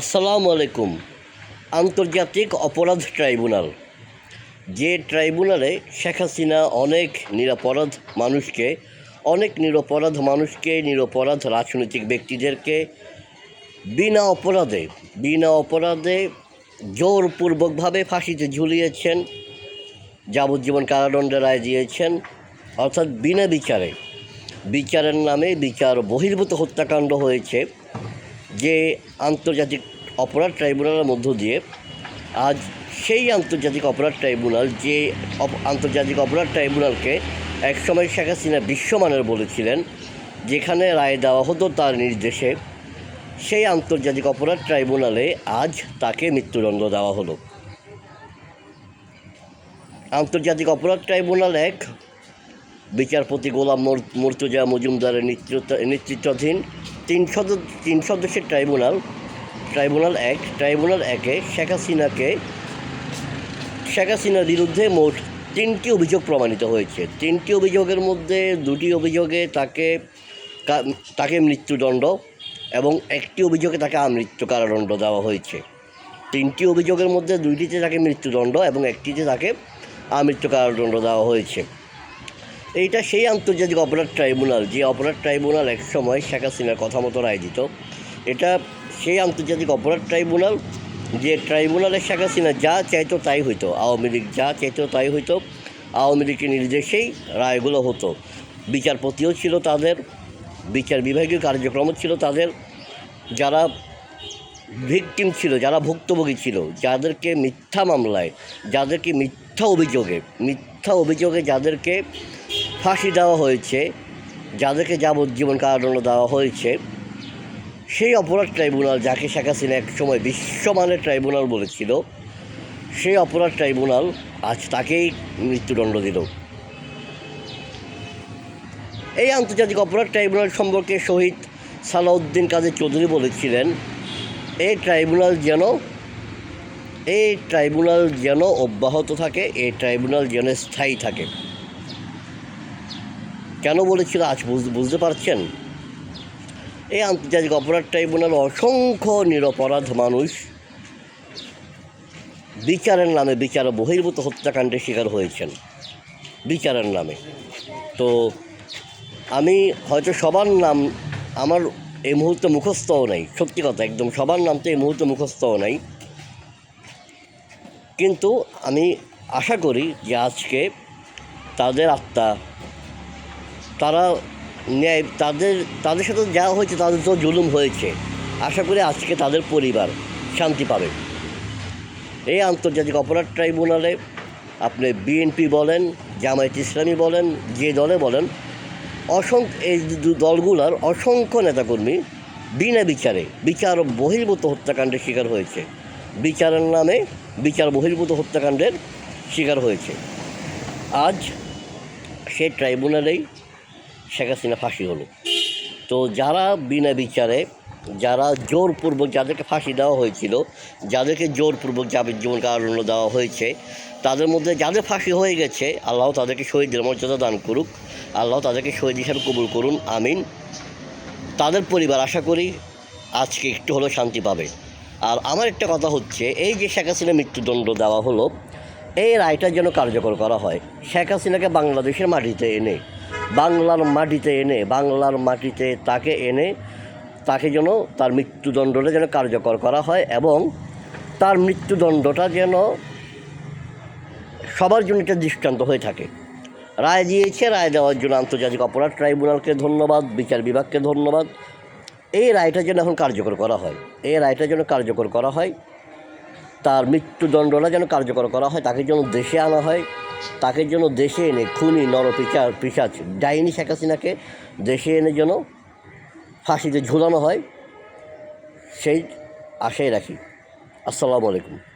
আসসালামু আলাইকুম। আন্তর্জাতিক অপরাধ ট্রাইব্যুনাল। যে ট্রাইব্যুনালে শেখ হাসিনা অনেক নিরপরাধ মানুষকে, অনেক নিরপরাধ মানুষকে, নিরপরাধ রাজনৈতিক ব্যক্তিদেরকে বিনা অপরাধে বিনা অপরাধে জোরপূর্বকভাবে ফাঁসিতে ঝুলিয়েছেন, যাবজ্জীবন কারাদণ্ডে রায় দিয়েছেন, অর্থাৎ বিনা বিচারে। বিচারের নামে বিচার বহির্ভূত হত্যাকাণ্ড হয়েছে। যে আন্তর্জাতিক অপরাধ ট্রাইব্যুনালের মধ্য দিয়ে, আজ সেই আন্তর্জাতিক অপরাধ ট্রাইব্যুনাল যে আন্তর্জাতিক অপরাধ ট্রাইব্যুনালকে একসময় শেখ হাসিনা বিশ্বমানের বলেছিলেন, যেখানে রায় দেওয়া হতো তার নির্দেশে, সেই আন্তর্জাতিক অপরাধ ট্রাইব্যুনালে আজ তাকে মৃত্যুদণ্ড দেওয়া হলো। আন্তর্জাতিক অপরাধ ট্রাইব্যুনাল এক, বিচারপতি গোলাম মর- মুর্তজা মজুমদারের নেতৃত্ব, নেতৃত্বাধীন তিন সদ, তিন সদস্যের ট্রাইব্যুনাল ট্রাইব্যুনাল এক, ট্রাইব্যুনাল একে, শেখ হাসিনাকে, শেখ হাসিনার বিরুদ্ধে মোট তিনটি অভিযোগ প্রমাণিত হয়েছে। তিনটি অভিযোগের মধ্যে দুটি অভিযোগে তাকে তাকে মৃত্যুদণ্ড এবং একটি অভিযোগে তাকে আমৃত্যু কারাদণ্ড দেওয়া হয়েছে। তিনটি অভিযোগের মধ্যে দুইটিতে তাকে মৃত্যুদণ্ড এবং একটিতে তাকে আমৃত্যু কারাদণ্ড দেওয়া হয়েছে। এইটা সেই আন্তর্জাতিক অপরাধ ট্রাইব্যুনাল, যে অপরাধ ট্রাইব্যুনাল এক সময় শেখ হাসিনার কথা মতো রায় দিত। এটা সেই আন্তর্জাতিক অপরাধ ট্রাইব্যুনাল, যে ট্রাইব্যুনালে শেখ হাসিনা যা চাইতো তাই হইতো। আওয়ামী লীগ যা চাইতো তাই হইতো। আওয়ামী লীগের নির্দেশেই রায়গুলো হতো। বিচারপতিও ছিল তাদের, বিচার বিভাগীয় কার্যক্রমও ছিল তাদের। যারা ভিকটিম ছিল, যারা ভুক্তভোগী ছিল, যাদেরকে মিথ্যা মামলায়, যাদেরকে মিথ্যা অভিযোগে মিথ্যা অভিযোগে যাদেরকে ফাঁসি দেওয়া হয়েছে, যাদেরকে যাবজ্জীবন কারাদণ্ড দেওয়া হয়েছে, সেই অপরাধ ট্রাইব্যুনাল, যাকে শেখ হাসিনা এক সময় বিশ্বমানের ট্রাইব্যুনাল বলেছিল, সেই অপরাধ ট্রাইব্যুনাল আজ তাকেই মৃত্যুদণ্ড দিল। এই আন্তর্জাতিক অপরাধ ট্রাইব্যুনাল সম্পর্কে শহীদ সালাউদ্দিন কাদের চৌধুরী বলেছিলেন, এই ট্রাইব্যুনাল যেন, এই ট্রাইব্যুনাল যেন অব্যাহত থাকে, এই ট্রাইব্যুনাল যেন স্থায়ী থাকে। কেন বলেছিল আজ বুঝ- বুঝতে পারছেন? এই আন্তর্জাতিক অপরাধ ট্রাইব্যুনাল অসংখ্য নিরপরাধ মানুষ বিচারের নামে বিচার বহির্ভূত হত্যাকাণ্ডের শিকার হয়েছেন। বিচারের নামে। তো আমি হয়তো সবার নাম আমার এই মুহূর্তে মুখস্থও নাই, সত্যি কথা, একদম সবার নাম তো এই মুহূর্তে মুখস্থও নাই। কিন্তু আমি আশা করি যে আজকে তাদের আত্মা তারা ন্যায়, তাদের তাদের সাথে যা হয়েছে তাদের তো জুলুম হয়েছে। আশা করি আজকে তাদের পরিবার শান্তি পাবে। এই আন্তর্জাতিক অপরাধ ট্রাইব্যুনালে আপনি বিএনপি বলেন, জামায়াত ইসলামী বলেন, যে দলে বলেন, অসংখ্য, এই দলগুলোর অসংখ্য নেতাকর্মী বিনা বিচারে বিচার বহির্ভূত হত্যাকাণ্ডের শিকার হয়েছে। বিচারের নামে বিচার বহির্ভূত হত্যাকাণ্ডের শিকার হয়েছে। আজ সে ট্রাইব্যুনালেই শেখ হাসিনা ফাঁসি হলো। তো যারা বিনা বিচারে, যারা জোরপূর্বক যাদেরকে ফাঁসি দেওয়া হয়েছিল, যাদেরকে জোরপূর্বক যাবজ্জীবন কারণ দেওয়া হয়েছে, তাদের মধ্যে যাদের ফাঁসি হয়ে গেছে, আল্লাহ তাদেরকে শহীদের মর্যাদা দান করুক। আল্লাহ তাদেরকে শহীদ হিসাবে কবুল করুন। আমিন। তাদের পরিবার আশা করি আজকে একটু হলেও শান্তি পাবে। আর আমার একটা কথা হচ্ছে, এই যে শেখ হাসিনা মৃত্যুদণ্ড দেওয়া হলো, এই রায়টা যেন কার্যকর করা হয়। শেখ হাসিনাকে বাংলাদেশের মাটিতে এনে বাংলার মাটিতে এনে, বাংলার মাটিতে তাকে এনে, তাকে যেন তার মৃত্যুদণ্ডটা যেন কার্যকর করা হয় এবং তার মৃত্যুদণ্ডটা যেন সবার জন্য একটা দৃষ্টান্ত হয়ে থাকে। রায় দিয়েছে, রায় দেওয়ার জন্য আন্তর্জাতিক অপরাধ ট্রাইব্যুনালকে ধন্যবাদ, বিচার বিভাগকে ধন্যবাদ। এই রায়টা যেন এখন কার্যকর করা হয়, এই রায়টা যেন কার্যকর করা হয়। তার মৃত্যুদণ্ডটা যেন কার্যকর করা হয়, তাকে যেন দেশে আনা হয়, তাকে যেন দেশে এনে খুনি নর নরপিচার, পিসাচ, ডাইনি শেখ হাসিনাকে দেশে এনে যেন ফাঁসিতে ঝুলানো হয়, সেই আশাই রাখি। আসসালামু আলাইকুম।